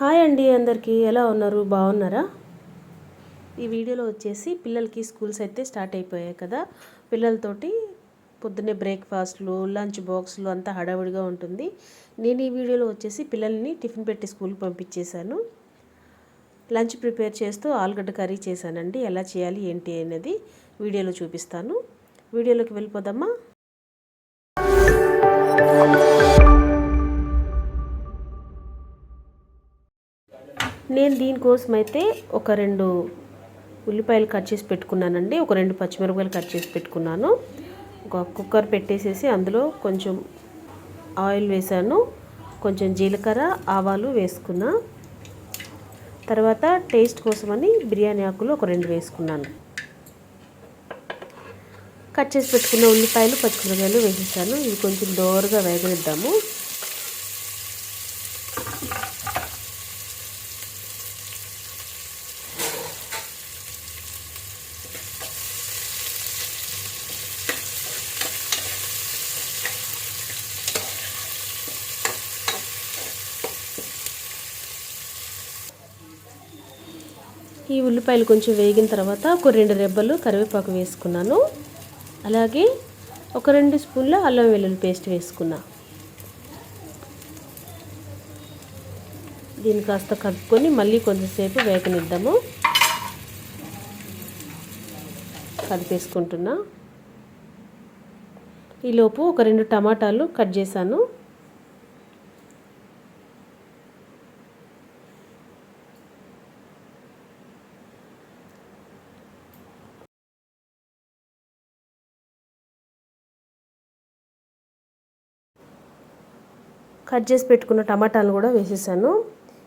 Hi అండి అందరికీ ఎలా ఉన్నారు? బాగున్నారా? ఈ వీడియోలో వచ్చేసి పిల్లలకి స్కూల్స్ అయితే స్టార్ట్ అయిపోయాయి కదా. పిల్లలతోటి పొద్దున్నే బ్రేక్ఫాస్ట్లు లంచ్ బాక్స్లు అంతా హడావిడిగా ఉంటుంది. నేను ఈ వీడియోలో వచ్చేసి పిల్లల్ని టిఫిన్ పెట్టి స్కూల్కి పంపించేశాను. లంచ్ ప్రిపేర్ చేస్తూ ఆలుగడ్డ కర్రీ చేశానండి. ఎలా చేయాలి ఏంటి అనేది వీడియోలో చూపిస్తాను. వీడియోలోకి వెళ్ళిపోదామా? నేను దీనికోసం అయితే ఒక రెండు ఉల్లిపాయలు కట్ చేసి పెట్టుకున్నానండి. ఒక రెండు పచ్చిమిరపకాయలు కట్ చేసి పెట్టుకున్నాను. ఒక కుక్కర్ పెట్టేసేసి అందులో కొంచెం ఆయిల్ వేసాను. కొంచెం జీలకర్ర ఆవాలు వేసుకున్నా. తర్వాత టేస్ట్ కోసమని బిర్యానీ ఆకులు ఒక రెండు వేసుకున్నాను. కట్ చేసి పెట్టుకున్న ఉల్లిపాయలు పచ్చిమిరపకాయలు వేసేసాను. ఇవి కొంచెం దోరగా వేగనిద్దాము. ఈ ఉల్లిపాయలు కొంచెం వేగిన తర్వాత ఒక రెండు రెబ్బలు కరివేపాకు వేసుకున్నాను. అలాగే ఒక రెండు స్పూన్ల అల్లం వెల్లుల్లి పేస్ట్ వేసుకున్నా. దీన్ని కాస్త కలుపుకొని మళ్ళీ కొంచెంసేపు వేగనిద్దాము. కలిపేసుకుంటున్నా. ఈలోపు ఒక రెండు టమాటాలు కట్ చేశాను. కట్ చేసి పెట్టుకున్న టమాటాలు కూడా వేసేసాను.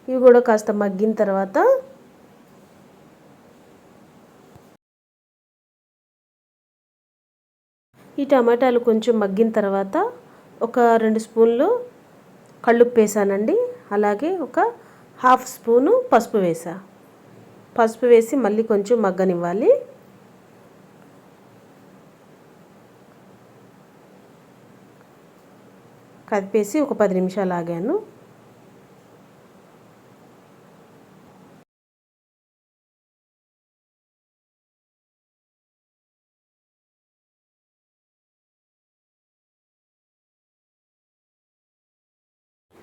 ఇవి కూడా కాస్త మగ్గిన తర్వాత ఈ టమాటాలు కొంచెం మగ్గిన తర్వాత ఒక రెండు స్పూన్లు కళ్ళుప్పు వేసానండి. అలాగే ఒక హాఫ్ స్పూను పసుపు వేసా. పసుపు వేసి మళ్ళీ కొంచెం మగ్గనివ్వాలి. కదిపేసి ఒక పది నిమిషాలు ఆగాను.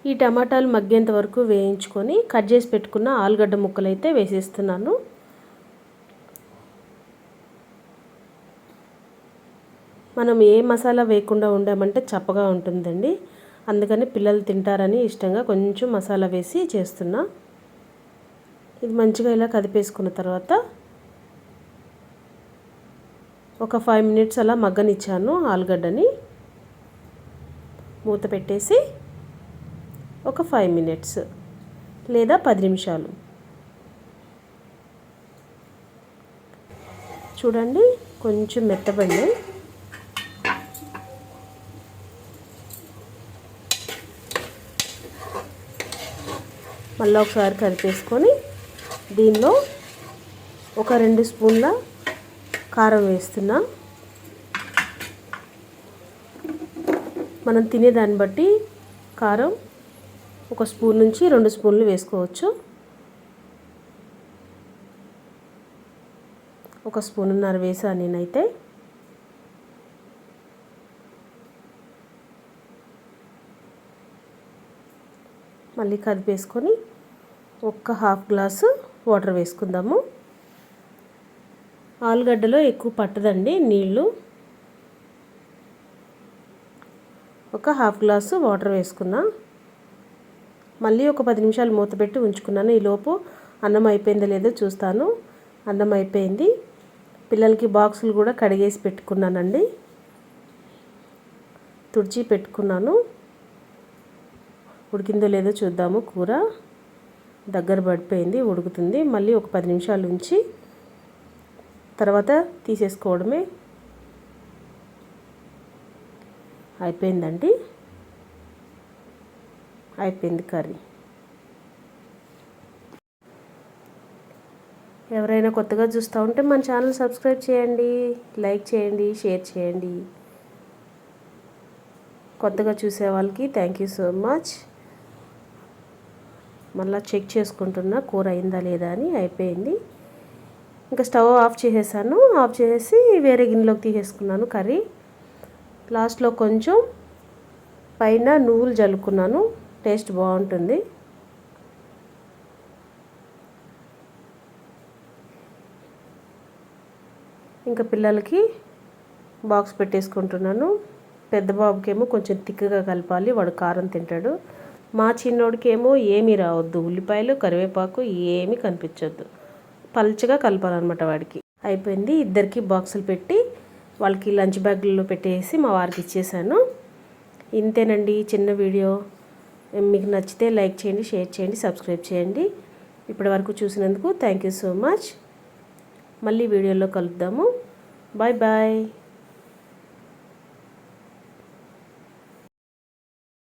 ఈ టమాటాలు మగ్గేంత వరకు వేయించుకొని కట్ చేసి పెట్టుకున్న ఆలుగడ్డ ముక్కలు అయితే వేసేస్తున్నాను. మనం ఏ మసాలా వేయకుండా ఉండామంటే చప్పగా ఉంటుందండి. అందుకని పిల్లలు తింటారని ఇష్టంగా కొంచెం మసాలా వేసి చేస్తున్నా. ఇది మంచిగా ఇలా కదిపేసుకున్న తర్వాత ఒక ఫైవ్ మినిట్స్ అలా మగ్గనిచ్చాను ఆలుగడ్డని. మూత పెట్టేసి ఒక ఫైవ్ మినిట్స్ లేదా పది నిమిషాలు. చూడండి కొంచెం మెత్తబడినాయి. మళ్ళీ ఒకసారి కలిపేసుకొని దీనిలో ఒక రెండు స్పూన్ల కారం వేస్తున్నా. మనం తినేదాన్ని బట్టి కారం ఒక స్పూన్ నుంచి రెండు స్పూన్లు వేసుకోవచ్చు. ఒక స్పూన్నర వేసాను నేనైతే. మళ్ళీ కదిపేసుకొని ఒక్క హాఫ్ గ్లాసు వాటర్ వేసుకుందాము. ఆలుగడ్డలో ఎక్కువ పట్టదండి నీళ్ళు. ఒక హాఫ్ గ్లాసు వాటర్ వేసుకున్నా. మళ్ళీ ఒక పది నిమిషాలు మూత పెట్టి ఉంచుకున్నాను. ఈలోపు అన్నం అయిపోయిందో లేదో చూస్తాను. అన్నం అయిపోయింది. పిల్లలకి బాక్సులు కూడా కడిగేసి పెట్టుకున్నానండి. తుడిచి పెట్టుకున్నాను. ఉడికిందో లేదో చూద్దాము. కూర దగ్గర పడిపోయింది ఉడుకుతుంది. మళ్ళీ ఒక పది నిమిషాలు ఉంచి తర్వాత తీసేసుకోవడమే అయిపోయిందండి. అయిపోయింది కర్రీ. ఎవరైనా కొత్తగా చూస్తూ ఉంటే మన ఛానల్ సబ్స్క్రైబ్ చేయండి లైక్ చేయండి షేర్ చేయండి. కొత్తగా చూసే వాళ్ళకి థ్యాంక్ యూ సో మచ్. మళ్ళీ చెక్ చేసుకుంటున్నా కూర అయిందా లేదా అని అయిపోయింది. ఇంకా స్టవ్ ఆఫ్ చేసేసాను. ఆఫ్ చేసేసి వేరే గిన్నెలోకి తీసేసుకున్నాను కర్రీ. లాస్ట్లో కొంచెం పైన నువ్వులు జల్లుకున్నాను. టేస్ట్ బాగుంటుంది. ఇంకా పిల్లలకి బాక్స్ పెట్టేసుకుంటున్నాను. పెద్ద బాబుకేమో కొంచెం తిక్కగా కలపాలి. వాడు కారం తింటాడు. మా చిన్నోడికేమో ఏమీ రావద్దు. ఉల్లిపాయలు కరివేపాకు ఏమీ కనిపించొద్దు. పల్చగా కలపాలన్నమాట వాడికి. అయిపోయింది. ఇద్దరికి బాక్సులు పెట్టి వాళ్ళకి లంచ్ బ్యాగ్లో పెట్టేసి మా వారికి ఇచ్చేసాను. ఇంతేనండి చిన్న వీడియో. మీకు నచ్చితే లైక్ చేయండి షేర్ చేయండి సబ్స్క్రైబ్ చేయండి. ఇప్పటి వరకు చూసినందుకు థ్యాంక్ యూ సో మచ్. మళ్ళీ వీడియోలో కలుద్దాము. Bye bye.